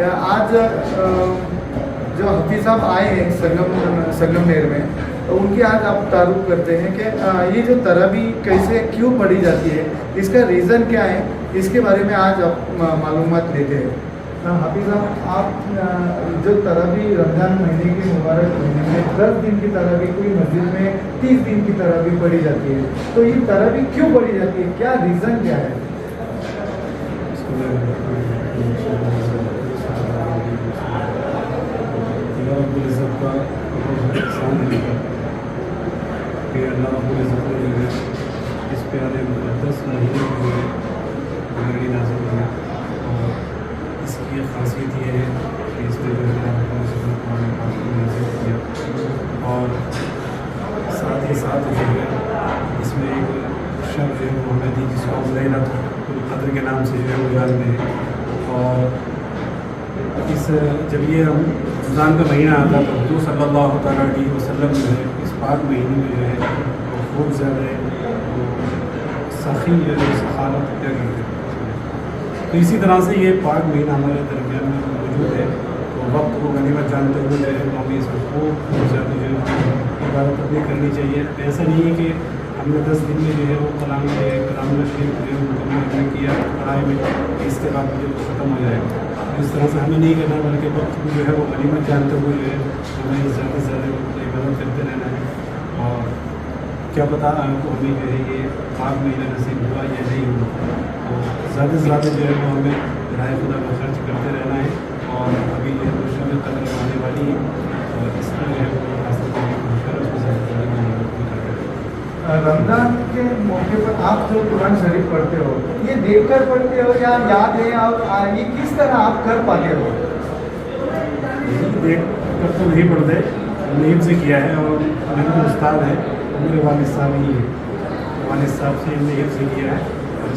آج جو حفیظ صاحب آئے ہیں سنگم سنگم میر میں ان کی آج آپ تعارف کرتے ہیں کہ یہ جو ترابی کیسے کیوں پڑھی جاتی ہے اس کا ریزن کیا ہے اس کے بارے میں آج آپ معلومات لیتے ہیں۔ حفیظ صاحب آپ جو ترابی رمضان مہینے کی مبارک مہینے میں دس دن کی ترابی کوئی مسجد میں تیس دن کی ترابی پڑھی جاتی ہے تو یہ ترابی کیوں پڑھی جاتی ہے؟ کیا ریزن کیا ہے؟ اللہ رب العزت کا بہت احسان ہے کہ اللہ رب العزت نے جو ہے اس پیارے مقدس مہینے میں جو ہے میری نازل ہے اور اس کی خاصیت یہ ہے کہ اس میں جو ہے، اللہ رب قرآن پاک نازل کیا اور ساتھ ہی ساتھ جو ہے، اس میں ایک شب جو ہے محمد جس کو لیلت القدر کے نام سے جو ہے، وہ یاد میں اور اس جب یہ ہم رمضان کا مہینہ آتا تو حضور صلی اللہ تعالیٰ علیہ وسلم جو ہے، اس پاک مہینے میں جو ہے، وہ خوب زیادہ سخی جو ہے، سخالت کیا کرتے ہیں۔ تو اسی طرح سے یہ پاک مہینہ ہمارے درمیان میں موجود ہے۔ تو وقت کو غنیمت جانتے ہوئے جو ہے ہمیں اس کو خوب زیادہ جو ہے، عبادت اپنی کرنی چاہیے۔ ایسا نہیں ہے کہ ہم نے دس دن میں جو ہے، وہ کلام کلام میں جو ہے مکمل کیا، پڑھائی میں اس کے بعد جو ختم ہو جائے۔ گا اس طرح سے ہمیں نہیں کرنا، بلکہ وقت کو جو ہے وہ غنیمت جانتے ہوئے جو ہے ہمیں زیادہ سے زیادہ عبادت کرتے رہنا ہے۔ اور کیا پتا آپ کو ہمیں جو ہے یہ آگ مہینہ نصیب ہوا یا نہیں ہوا۔ اور زیادہ سے زیادہ جو ہے وہ ہمیں رائے خدا میں خرچ کرتے رہنا ہے۔ اور ابھی یہ دوسروں میں قدر آنے والی ہے۔ اور اس طرح جو ہے رمضان کے موقع پر آپ جو قرآن شریف پڑھتے ہو یہ دیکھ کر پڑھتے ہو یا یاد ہے اور یہ کس طرح آپ کر پاتے ہو؟ دیکھ کر تو نہیں پڑھتے نیند سے کیا ہے اور میرے جو استاد ہیں میرے والد صاحب ہی ہیں۔ والد صاحب سے نیب سے کیا ہے اور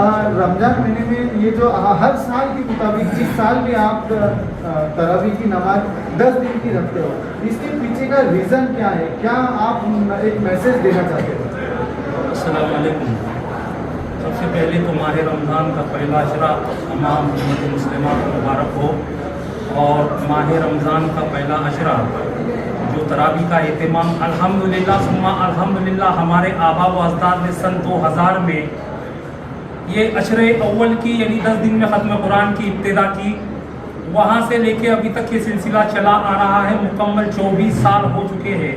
رمضان مہینے میں یہ جو ہر سال کے مطابق اس سال میں آپ تراویح کی نماز دس دن کی رکھتے ہو، اس کے پیچھے کا ریزن کیا ہے؟ کیا آپ ایک میسج دینا چاہتے ہو؟ السلام علیکم۔ سب سے پہلے تو ماہ رمضان کا پہلا اشرہ تمام امت مسلمہ کو مبارک ہو، اور ماہ رمضان کا پہلا اشرہ جو ترابی کا اہتمام، الحمدللہ للہ الحمدللہ ہمارے آبا و اجداد نے سن دو ہزار میں یہ عشر اول کی یعنی دس دن میں ختم قرآن کی ابتدا کی، وہاں سے لے کے ابھی تک یہ سلسلہ چلا آ رہا ہے، مکمل چوبیس سال ہو چکے ہیں۔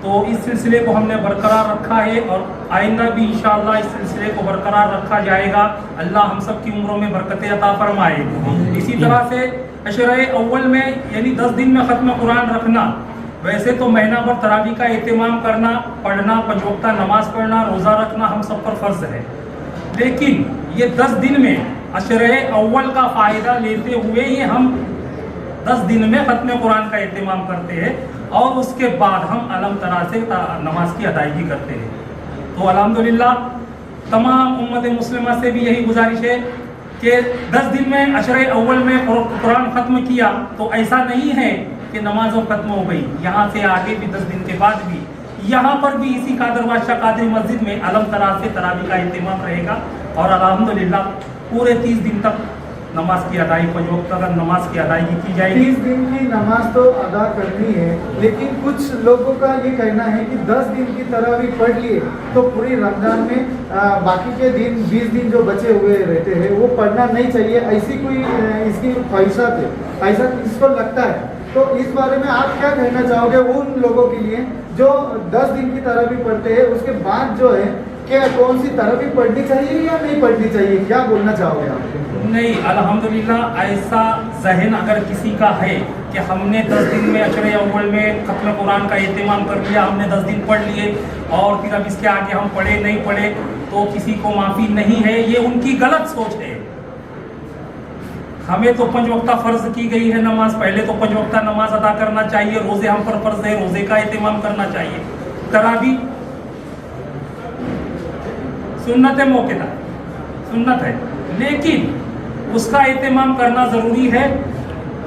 تو اس سلسلے کو ہم نے برقرار رکھا ہے اور آئندہ بھی انشاءاللہ اس سلسلے کو برقرار رکھا جائے گا۔ اللہ ہم سب کی عمروں میں برکت عطا فرمائے۔ اسی طرح سے عشر اول میں یعنی دس دن میں ختم قرآن رکھنا، ویسے تو مہینہ بھر تراوی کا اہتمام کرنا، پڑھنا پنجوکتا نماز پڑھنا، روزہ رکھنا ہم سب پر فرض ہے۔ لیکن یہ دس دن میں عشر اول کا فائدہ لیتے ہوئے ہی ہم دس دن میں ختم قرآن کا اہتمام کرتے ہیں اور اس کے بعد ہم علم طرح سے نماز کی ادائیگی کرتے ہیں۔ تو الحمدللہ، تمام امت مسلمہ سے بھی یہی گزارش ہے کہ دس دن میں عشر اول میں قرآن ختم کیا تو ایسا نہیں ہے کہ نماز ختم ہو گئی یہاں سے آگے بھی دس دن کے بعد بھی یہاں پر بھی اسی قادر بادشاہ قادری مسجد میں علم طرح سے تراوی کا اہتمام رہے گا اور الحمدللہ پورے تیس دن تک نماز کی ادائیگی کو وقت اگر نماز کی ادائیگی کی جائے گی۔ تیس دن کی نماز تو ادا کرنی ہے، لیکن کچھ لوگوں کا یہ کہنا ہے کہ دس دن کی طرح بھی پڑھ لیے تو پوری رمضان میں باقی کے دن، بیس دن جو بچے ہوئے رہتے ہیں، وہ پڑھنا نہیں چاہیے، ایسی کوئی اس کی خواہشات ہے۔ ایسا اس کو لگتا ہے۔ تو اس بارے میں آپ کیا کہنا چاہو گے ان لوگوں کے لیے جو دس دن کی تراوی پڑھتے ہیں؟ اس کے بعد جو ہے کہ کون سی تراوی پڑھنی چاہیے یا نہیں پڑھنی چاہیے؟ کیا بولنا چاہو گے آپ؟ نہیں، الحمدللہ ایسا ذہن اگر کسی کا ہے کہ ہم نے دس دن میں اشر اول میں ختم قرآن کا اہتمام کر لیا، ہم نے دس دن پڑھ لیے اور پھر اب اس کے آگے ہم پڑھے، نہیں پڑھے، تو کسی کو معافی نہیں ہے، یہ ان کی غلط سوچ ہے۔ ہمیں تو پنج وقتہ فرض کی گئی ہے نماز، پہلے تو پنج وقتہ نماز ادا کرنا چاہیے، روزے ہم پر فرض ہے روزے کا اہتمام کرنا چاہیے۔ ترابی۔ سنت ہے، موقع تھا۔ سنت ہے۔ لیکن اس کا اہتمام کرنا ضروری ہے۔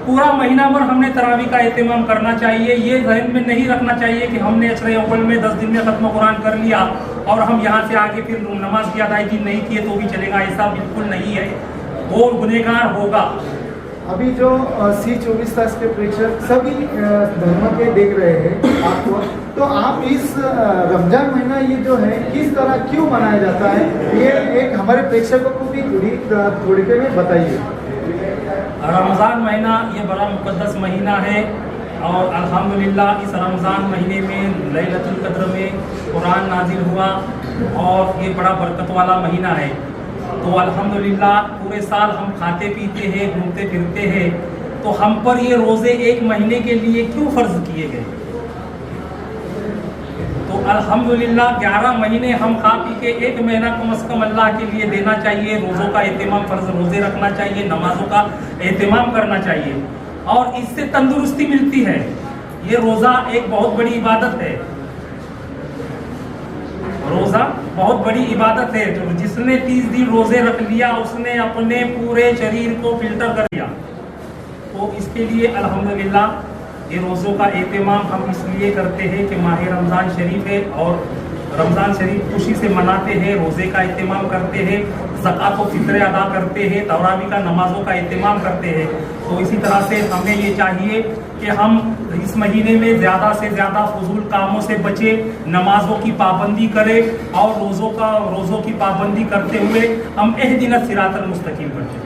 پورا مہینہ بھر ہم نے تراوی کا اہتمام کرنا چاہیے۔ یہ ذہن میں نہیں رکھنا چاہیے کہ ہم نے عشر اول میں دس دن میں ختم قرآن کر لیا اور ہم یہاں سے آگے پھر نماز کی ادائیگی نہیں کیے تو بھی چلے گا، ایسا بالکل نہیں ہے۔ وہ گنہگار ہوگا؟ ابھی جو سی چوبیس کا کے پریشر سبھی دھرم کے دیکھ رہے ہیں آپ کو۔ تو آپ اس رمضان مہینہ یہ جو ہے کس طرح کیوں منایا جاتا ہے؟ یہ ایک ہمارے پریشکوں کو بھی تھوڑی تھوڑی دیر میں بتائیے۔ رمضان مہینہ یہ بڑا مقدس مہینہ ہے اور الحمدللہ اس رمضان مہینے میں للت القدر میں قرآن نازل ہوا اور یہ بڑا برکت والا مہینہ ہے۔ تو الحمدللہ پورے سال ہم کھاتے پیتے ہیں، گھومتے پھرتے ہیں۔ تو ہم پر یہ روزے ایک مہینے کے لیے کیوں فرض کیے گئے؟ تو الحمدللہ گیارہ مہینے ہم کھا پی کے ایک مہینہ کم از کم اللہ کے لیے دینا چاہیے، روزوں کا اہتمام فرض روزے رکھنا چاہیے، نمازوں کا اہتمام کرنا چاہیے۔ اور اس سے تندرستی ملتی ہے۔ یہ روزہ ایک بہت بڑی عبادت ہے۔ روزہ بہت بڑی عبادت ہے۔ جس نے تیس دن روزے رکھ لیا، اس نے اپنے پورے شریر کو فلٹر کر لیا۔ تو اس کے لیے الحمدللہ یہ روزوں کا اہتمام ہم اس لیے کرتے ہیں کہ ماہ رمضان شریف ہے اور رمضان شریف خوشی سے مناتے ہیں، روزے کا اہتمام کرتے ہیں۔ زکوٰۃ و فطرے ادا کرتے ہیں تورابی کا نمازوں کا اہتمام کرتے ہیں۔ تو اسی طرح سے ہمیں یہ چاہیے کہ ہم اس مہینے میں زیادہ سے زیادہ فضول کاموں سے بچیں نمازوں کی پابندی کرے اور روزوں کا، روزوں کی پابندی کرتے ہوئے ہم اہ دن المستقیم کرتے ہیں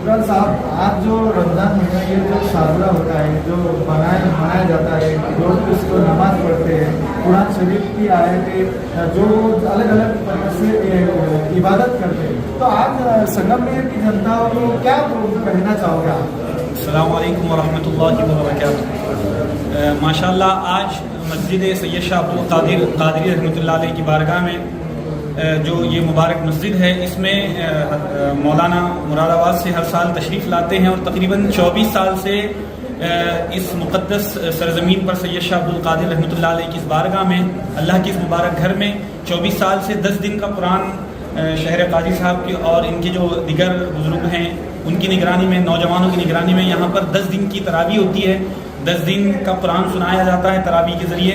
اقبال صاحب، آج جو رمضان مہینہ یہ جو سادرہ ہوتا ہے، جو منایا منایا جاتا ہے لوگ اس کو نماز پڑھتے ہیں، قرآن شریف کی آیتیں، جو الگ الگ سے عبادت کرتے ہیں۔ تو آج سنگمیر کی جنتا کو کیا کہنا چاہو گے آپ؟ السلام علیکم ورحمۃ اللہ وبرکاتہ۔ ماشاء اللہ آج مسجد سید شاہ ابو قادر قادری رحمۃ اللہ علیہ کی بارگاہ میں جو یہ مبارک مسجد ہے، اس میں مولانا مراد آباد سے ہر سال تشریف لاتے ہیں اور تقریباً چوبیس سال سے اس مقدس سرزمین پر سید شاہ عبد القادر رحمۃ اللہ علیہ کی اس بارگاہ میں، اللہ کی اس مبارک گھر میں چوبیس سال سے دس دن کا قرآن شہر قاضی صاحب کے اور ان کے جو دیگر بزرگ ہیں، ان کی نگرانی میں، نوجوانوں کی نگرانی میں یہاں پر دس دن کی تراوی ہوتی ہے۔ دس دن کا قرآن سنایا جاتا ہے ترابی کے ذریعے۔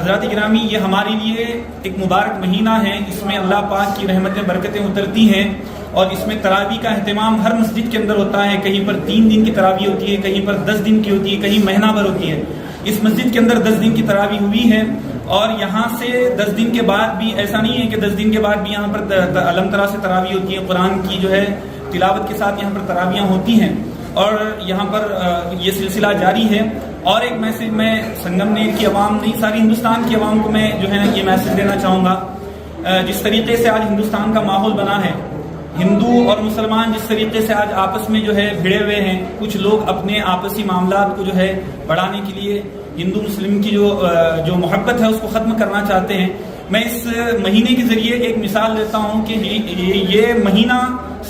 حضرات گرامی، یہ ہمارے لیے ایک مبارک مہینہ ہے۔ اس میں اللہ پاک کی رحمتیں، برکتیں اترتی ہیں۔ اور اس میں ترابی کا اہتمام ہر مسجد کے اندر ہوتا ہے۔ کہیں پر تین دن کی ترابی ہوتی ہے، کہیں پر دس دن کی ہوتی ہے، کہیں مہینہ بھر ہوتی ہے۔ اس مسجد کے اندر دس دن کی تراوی ہوئی ہے۔ اور یہاں سے دس دن کے بعد بھی ایسا نہیں ہے کہ دس دن کے بعد بھی یہاں پر علم طرح سے ترابی ہوتی ہے۔ قرآن کی جو ہے تلاوت کے ساتھ یہاں پر تراویاں ہوتی ہیں۔ اور یہاں پر یہ سلسلہ جاری ہے اور ایک میسج میں سنگم نے کی عوام نہیں ساری ہندوستان کی عوام کو میں جو ہے نا یہ میسج دینا چاہوں گا جس طریقے سے آج ہندوستان کا ماحول بنا ہے، ہندو اور مسلمان جس طریقے سے آج آپس میں جو ہے بھیڑے ہوئے ہیں، کچھ لوگ اپنے آپسی معاملات کو جو ہے بڑھانے کے لیے، ہندو مسلم کی جو جو محبت ہے اس کو ختم کرنا چاہتے ہیں۔ میں اس مہینے کے ذریعے ایک مثال دیتا ہوں کہ یہ مہینہ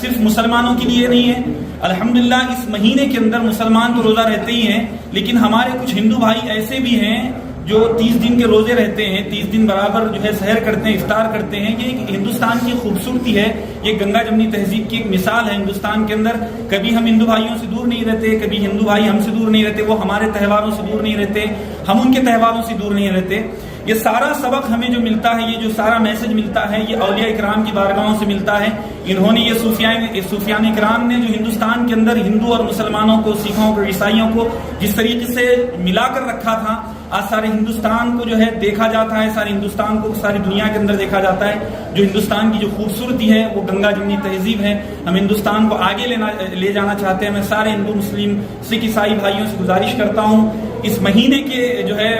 صرف مسلمانوں کے لیے نہیں ہے الحمدللہ، اس مہینے کے اندر مسلمان تو روزہ رہتے ہی ہیں، لیکن ہمارے کچھ ہندو بھائی ایسے بھی ہیں جو تیس دن کے روزے رہتے ہیں، تیس دن برابر جو ہے سحر کرتے ہیں، افطار کرتے ہیں، یہ ایک ہندوستان کی خوبصورتی ہے، یہ گنگا جمنی تہذیب کی ایک مثال ہے ہندوستان کے اندر۔ کبھی ہم ہندو بھائیوں سے دور نہیں رہتے، کبھی ہندو بھائی ہم سے دور نہیں رہتے، وہ ہمارے تہواروں سے دور نہیں رہتے، ہم ان کے تہواروں سے دور نہیں رہتے۔ یہ سارا سبق ہمیں جو ملتا ہے، یہ جو سارا میسج ملتا ہے، یہ اولیاء اکرام کی بارگاہوں سے ملتا ہے۔ انہوں نے یہ صوفیان صوفیان اکرام نے جو ہندوستان کے اندر ہندو اور مسلمانوں کو، سکھوں کو، عیسائیوں کو جس طریقے سے ملا کر رکھا تھا، آج سارے ہندوستان کو جو ہے دیکھا جاتا ہے، سارے ہندوستان کو، ساری دنیا کے اندر دیکھا جاتا ہے۔ جو ہندوستان کی جو خوبصورتی ہے، وہ گنگا جمنی تہذیب ہے۔ ہم ہندوستان کو آگے لینا لے جانا چاہتے ہیں۔ میں سارے ہندو، مسلم، سکھ، عیسائی بھائیوں سے گزارش کرتا ہوں اس مہینے کے جو ہے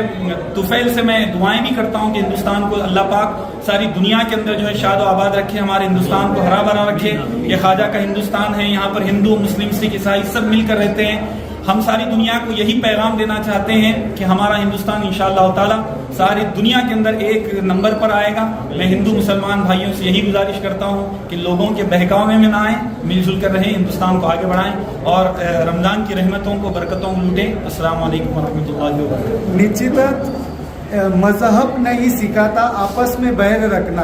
توفیل سے میں دعائیں بھی کرتا ہوں کہ ہندوستان کو اللہ پاک ساری دنیا کے اندر جو ہے شاد و آباد رکھے، ہمارے ہندوستان کو ہرا بھرا رکھے۔ یہ خواجہ کا ہندوستان ہے، یہاں پر ہندو، مسلم، سکھ، عیسائی سب مل کر رہتے ہیں۔ ہم ساری دنیا کو یہی پیغام دینا چاہتے ہیں کہ ہمارا ہندوستان انشاءاللہ تعالی ساری دنیا کے اندر ایک نمبر پر آئے گا۔ میں ہندو مسلمان بھائیوں سے یہی گزارش کرتا ہوں کہ لوگوں کے بہکاؤں میں نہ آئیں، مل جل کر رہیں، ہندوستان کو آگے بڑھائیں اور رمضان کی رحمتوں کو، برکتوں کو لوٹیں۔ السلام علیکم ورحمۃ اللہ وبرکاتہ۔ نچت مذہب نہیں سکھاتا، آپس میں بیر رکھنا۔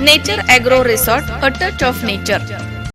Nature Agro Resort, a touch of nature.